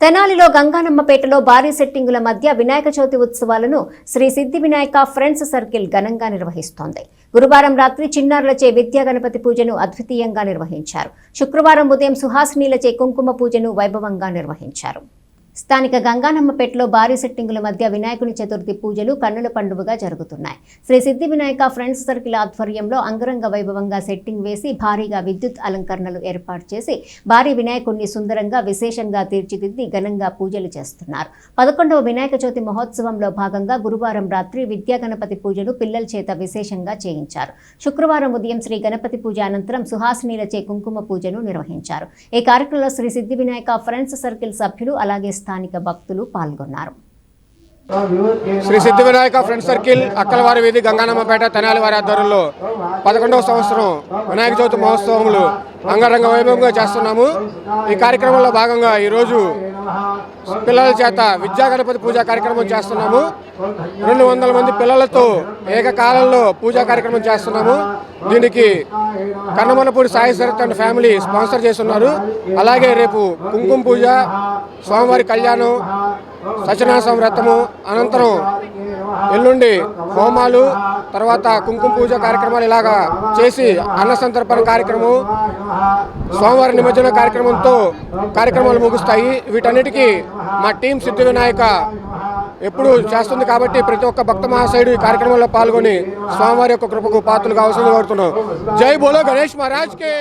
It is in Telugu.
తెనాలిలో గంగానమ్మపేటలో భారీ సెట్టింగుల మధ్య వినాయక చవితి ఉత్సవాలను శ్రీ సిద్ధి వినాయక ఫ్రెండ్స్ సర్కిల్ ఘనంగా నిర్వహిస్తోంది. గురువారం రాత్రి చిన్నారులచే విద్యా గణపతి పూజను అద్వితీయంగా నిర్వహించారు. శుక్రవారం ఉదయం సుహాసినీలచే కుంకుమ పూజను వైభవంగా నిర్వహించారు. స్థానిక గంగానమ్మపేటలో భారీ సెట్టింగుల మధ్య వినాయకుని చతుర్థి పూజలు కన్నుల పండుగగా జరుగుతున్నాయి. శ్రీ సిద్ధి వినాయక ఫ్రెండ్స్ సర్కిల్ ఆధ్వర్యంలో అంగరంగ వైభవంగా సెట్టింగ్ వేసి భారీగా విద్యుత్ అలంకరణలు ఏర్పాటు చేసి భారీ వినాయకుడిని సుందరంగా విశేషంగా తీర్చిదిద్ది ఘనంగా పూజలు చేస్తున్నారు. పదకొండవ వినాయక చవితి మహోత్సవంలో భాగంగా గురువారం రాత్రి విద్యా గణపతి పూజలు పిల్లల చేత విశేషంగా చేయించారు. శుక్రవారం ఉదయం శ్రీ గణపతి పూజ అనంతరం సుహాసినీలచే కుంకుమ పూజను నిర్వహించారు. ఈ కార్యక్రమంలో శ్రీ సిద్ధి వినాయక ఫ్రెండ్స్ సర్కిల్ సభ్యులు అలాగే స్థానిక భక్తులు పాల్గొన్నారు. శ్రీ సిద్ధి వినాయక ఫ్రెండ్ సర్కిల్ అక్కలవారి వీధి గంగానమ్మపేట తెనాలి వారి ఆధ్వర్యంలో పదకొండవ సంవత్సరం వినాయక చవితి మహోత్సవములు అంగరంగ వైభవంగా చేస్తున్నాము. ఈ కార్యక్రమంలో భాగంగా ఈరోజు పిల్లల చేత విద్యా గణపతి పూజా కార్యక్రమం చేస్తున్నాము. రెండు వందల మంది పిల్లలతో ఏకకాలంలో పూజా కార్యక్రమం చేస్తున్నాము. దీనికి Kannamanapudi Sai Sharath and family sponsor చేస్తున్నారు. అలాగే రేపు కుంకుమ పూజ స్వామివారి కళ్యాణం సత్యనారాయణ వ్రతము అనంతరం ఎల్లుండి హోమాలు తర్వాత కుంకుమ పూజ కార్యక్రమాలు ఇలాగా చేసి అన్న సంతర్పణ కార్యక్రమం స్వామివారి నిమజ్జన కార్యక్రమంతో కార్యక్రమాలు ముగుస్తాయి. వీటన్నిటికీ మా టీం సిద్ధి వినాయక ఎప్పుడు చేస్తుంది కాబట్టి ప్రతి ఒక్క భక్త మహాశయుడు ఈ కార్యక్రమంలో పాల్గొని స్వామివారి యొక్క కృపకు పాత్రలు కావాల్సింది కోరుతున్నాం. జై బోలో గణేష్ మహారాజ్కి